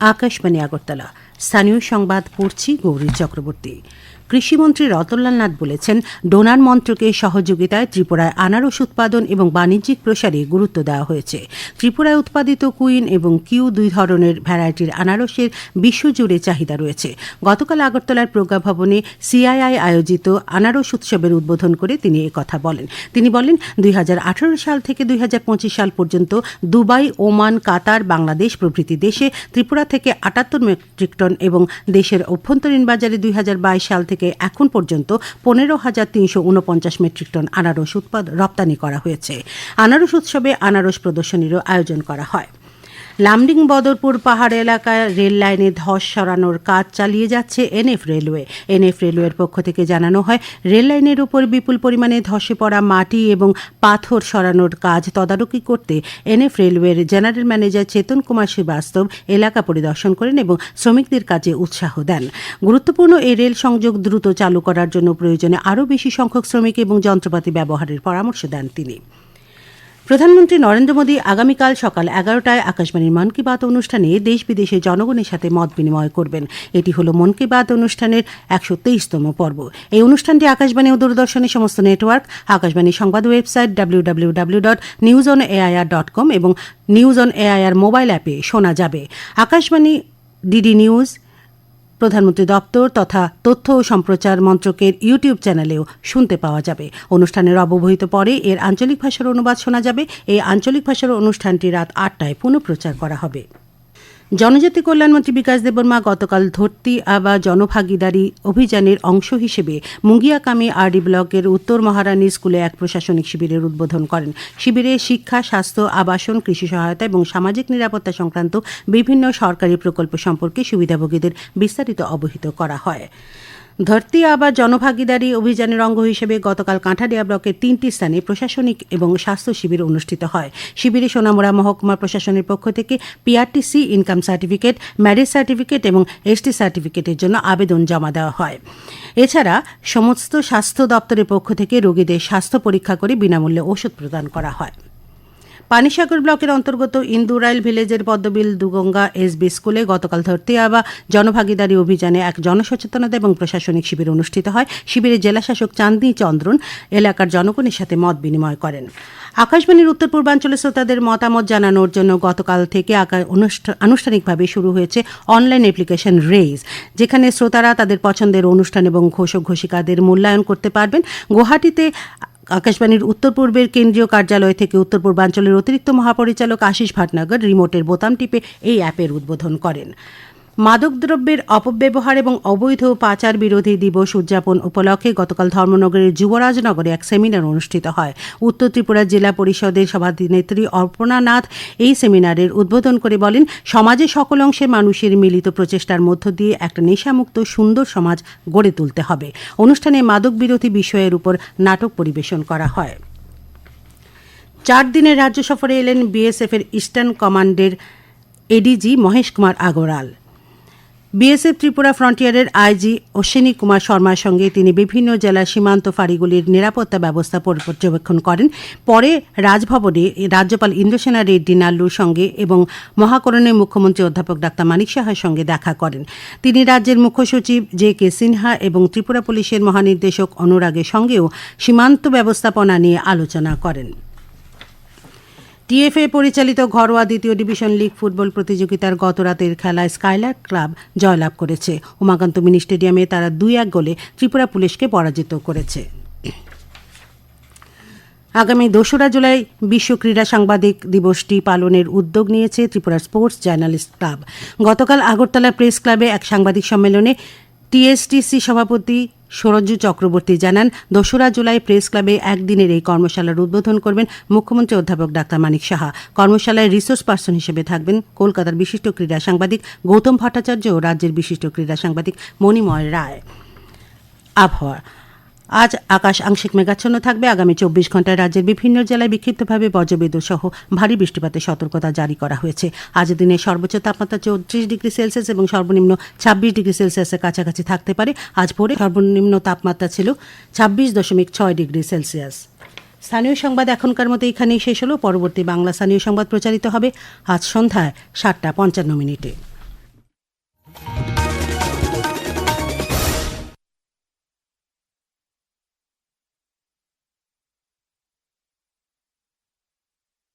আকাশবাণী আগরতলা। স্থানীয় সংবাদ পড়ছি গৌরী চক্রবর্তী। কৃষিমন্ত্রী রতনলাল নাথ বলেছেন, ডোনার মন্ত্রকের সহযোগিতায় ত্রিপুরায় আনারস উৎপাদন এবং বাণিজ্যিক প্রসারে গুরুত্ব দেওয়া হয়েছে। ত্রিপুরায় উৎপাদিত কুইন এবং কিউ দুই ধরনের ভ্যারাইটির আনারসের বিশ্বজুড়ে চাহিদা রয়েছে। গতকাল আগরতলার প্রজ্ঞা ভবনে সিআইআই আয়োজিত আনারস উৎসবের উদ্বোধন করে তিনি কথা বলেন। তিনি বলেন, দুই হাজার আঠারো সাল থেকে দুই হাজার পঁচিশ সাল পর্যন্ত দুবাই, ওমান, কাতার, বাংলাদেশ প্রভৃতি দেশে ত্রিপুরা থেকে আটাত্তর মেট্রিক টন এবং দেশের অভ্যন্তরীণ বাজারে দুই হাজার বাইশ সাল থেকে এখন পর্যন্ত পনেরো হাজার তিনশো উনপঞ্চাশ মেট্রিক টন আনারস উৎপাদ রপ্তানি করা হয়েছে। আনারস উৎসবে আনারস প্রদর্শনীরও আয়োজন করা হয়। লামডিং বদরপুর পাহাড় এলাকায় রেল লাইনে ধস সরানোর কাজ চালিয়ে যাচ্ছে এনএফ রেলওয়ে। এনএফ রেলওয়ের পক্ষ থেকে জানানো হয়, রেল লাইনের উপর বিপুল পরিমাণে ধসে পড়া মাটি এবং পাথর সরানোর কাজ তদারকি করতে এনএফ রেলওয়ের জেনারেল ম্যানেজার চেতন কুমার শ্রীবাস্তব এলাকা পরিদর্শন করেন এবং শ্রমিকদের কাজে উৎসাহ দেন। গুরুত্বপূর্ণ এই রেল সংযোগ দ্রুত চালু করার জন্য প্রয়োজনে আরও বেশি সংখ্যক শ্রমিক এবং যন্ত্রপাতি ব্যবহারের পরামর্শ দেন তিনি। প্রধানমন্ত্রী নরেন্দ্র মোদী আগামীকাল সকাল এগারোটায় আকাশবাণীর মন কি বাত অনুষ্ঠানে দেশ বিদেশের জনগণের সাথে মত বিনিময় করবেন। এটি হল মন কি বাত অনুষ্ঠানের একশো তেইশতম পর্ব। এই অনুষ্ঠানটি আকাশবাণী ও দূরদর্শনের সমস্ত নেটওয়ার্ক, আকাশবাণী সংবাদ website W W W dot news on AIR dot com এবং নিউজ অন এআইআর মোবাইল অ্যাপে শোনা যাবে। আকাশবাণী ডিডি নিউজ প্রধানমন্ত্রী দপ্তর তথা তথ্য ও সম্প্রচার মন্ত্রকের ইউটিউব চ্যানেলেও শুনতে পাওয়া যাবে। অনুষ্ঠানের অববহিত পরে এর আঞ্চলিক ভাষার অনুবাদ শোনা যাবে। এই আঞ্চলিক ভাষার অনুষ্ঠানটি রাত আটটায় পুনঃপ্রচার করা হবে। জনজাতি কল্যাণমন্ত্রী বিকাশ দেববর্মা গতকাল ধরতি আবা জনভাগিদারি অভিযানের অংশ হিসেবে মুঙ্গিয়াকামী আরডি ব্লকের উত্তর মহারানী স্কুলে এক প্রশাসনিক শিবিরের উদ্বোধন করেন। শিবিরে শিক্ষা, স্বাস্থ্য, আবাসন, কৃষি সহায়তা এবং সামাজিক নিরাপত্তা সংক্রান্ত বিভিন্ন সরকারি প্রকল্প সম্পর্কে সুবিধাভোগীদের বিস্তারিত অবহিত করা হয়। ধরতি আবার জনভাগিদারি অভিযানের অঙ্গ হিসেবে গতকাল কাঁঠালিয়া ব্লকের তিনটি স্থানে প্রশাসনিক এবং স্বাস্থ্য শিবির অনুষ্ঠিত হয়। শিবিরে সোনামুড়া মহকুমা প্রশাসনের পক্ষ থেকে PRTC income certificate marriage certificate এবং এসটি সার্টিফিকেটের জন্য আবেদন জমা দেওয়া হয়। এছাড়া সমস্ত স্বাস্থ্য দপ্তরের পক্ষ থেকে রোগীদের স্বাস্থ্য পরীক্ষা করে বিনামূল্যে ওষুধ প্রদান করা হয়। পানিসাগর ব্লকের অন্তর্গত ইন্দুরাইল ভিলেজের পদ্মবিল দুগঙ্গা এসবি স্কুলে গতকাল ধরতিয়াবা জনভাগিদারি অভিযানে এক জনসচেতনতা এবং প্রশাসনিক শিবির অনুষ্ঠিত হয়। শিবিরে জেলাশাসক চাঁদনী চন্দ্রন এলাকার জনগণের সাথে মত বিনিময় করেন। আকাশবাণীর উত্তর পূর্বাঞ্চলের শ্রোতাদের মতামত জানানোর জন্য গতকাল থেকে আনুষ্ঠানিকভাবে শুরু হয়েছে অনলাইন অ্যাপ্লিকেশন রেইজ যেখানে শ্রোতারা তাদের পছন্দের অনুষ্ঠান এবং ঘোষক ঘোষিকাদের মূল্যায়ন করতে পারবেন। গুয়াহাটিতে আকাশবাণীর উত্তর পূর্বের কেন্দ্রীয় কার্যালয় থেকে উত্তর পূর্বাঞ্চলের অতিরিক্ত মহাপরিচালক আশিস ভাটনাগর রিমোটের বোতাম টিপে এই অ্যাপের উদ্বোধন করেন। মাদকদ্রব্যের অপব্যবহার এবং অবৈধ পাচার বিরোধী দিবস উদযাপন উপলক্ষে গতকাল ধর্মনগরের যুবরাজনগরে এক সেমিনার অনুষ্ঠিত হয়। উত্তর ত্রিপুরা জেলা পরিষদের সভানেত্রী অর্পণা নাথ এই সেমিনারের উদ্বোধন করে বলেন সমাজে সকল অংশের মানুষের মিলিত প্রচেষ্টার মধ্য দিয়ে একটা নেশামুক্ত সুন্দর সমাজ গড়ে তুলতে হবে। অনুষ্ঠানে মাদক বিরোধী বিষয়ের উপর নাটক পরিবেশন করা হয়। চার দিনের রাজ্য সফরে এলেন বিএসএফ এর ইস্টার্ন কমান্ডের এডিজি মহেশ কুমার আগরওয়াল। বিএসএফ ত্রিপুরা ফ্রন্টিয়ারের আইজি অশ্বিনী কুমার শর্মার সঙ্গে তিনি বিভিন্ন জেলার সীমান্ত ফাঁড়িগুলির নিরাপত্তা ব্যবস্থা পর্যবেক্ষণ করেন। পরে রাজভবনে রাজ্যপাল ইন্দ্রসেনা রেড্ডি নাল্লুর সঙ্গে এবং মহাকরণের মুখ্যমন্ত্রী অধ্যাপক ডাক্তার মানিক সাহার সঙ্গে দেখা করেন। তিনি রাজ্যের মুখ্য সচিব জে কে সিনহা এবং ত্রিপুরা পুলিশের মহানির্দেশক অনুরাগের সঙ্গেও সীমান্ত ব্যবস্থাপনা নিয়ে আলোচনা করেন। টিএফএ পরিচালিত ঘরোয়া দ্বিতীয় ডিভিশন লিগ ফুটবল প্রতিযোগিতার গতরাতের খেলায় স্কাইলার ক্লাব জয়লাভ করেছে। উমাকান্ত মিনি স্টেডিয়ামে তারা দুই এক গোলে ত্রিপুরা পুলিশকে পরাজিত করেছে। আগামী দোসরা জুলাই বিশ্ব ক্রীড়া সাংবাদিক দিবসটি পালনের উদ্যোগ নিয়েছে ত্রিপুরা স্পোর্টস জার্নালিস্ট ক্লাব। গতকাল আগরতলা প্রেস ক্লাবে এক সাংবাদিক সম্মেলনে টিএসটিসি সভাপতি সরঞ্জু চক্রবর্তী জানান, দোসরা জুলাই প্রেস ক্লাবে একদিনের এই কর্মশালার উদ্বোধন করবেন মুখ্যমন্ত্রী অধ্যাপক ডাক্তার মানিক সাহা। কর্মশালায় রিসোর্স পার্সন হিসেবে থাকবেন কলকাতার বিশিষ্ট ক্রীড়া সাংবাদিক গৌতম ভট্টাচার্য ও রাজ্যের বিশিষ্ট ক্রীড়া সাংবাদিক মণিময় রায়। আবহাওয়া আজ আকাশ আংশিক মেঘাচ্ছন্ন থাকবে। আগামী চব্বিশ ঘন্টায় রাজ্যের বিভিন্ন জেলায় বিক্ষিপ্তভাবে বজ্রবিদ্যুৎ সহ ভারী বৃষ্টিপাতের সতর্কতা জারি করা হয়েছে। আজ দিনের সর্বোচ্চ তাপমাত্রা চৌত্রিশ ডিগ্রি সেলসিয়াস এবং সর্বনিম্ন ছাব্বিশ ডিগ্রি সেলসিয়াসের কাছাকাছি থাকতে পারে। আজ ভোরে সর্বনিম্ন তাপমাত্রা ছিল ছাব্বিশ দশমিক ছয় ডিগ্রি সেলসিয়াস। স্থানীয় সংবাদ এখনকার মতো এখানেই শেষ হলো। পরবর্তী বাংলা স্থানীয় সংবাদ প্রচারিত হবে আজ সন্ধ্যায় সাতটা পঞ্চান্ন মিনিটে।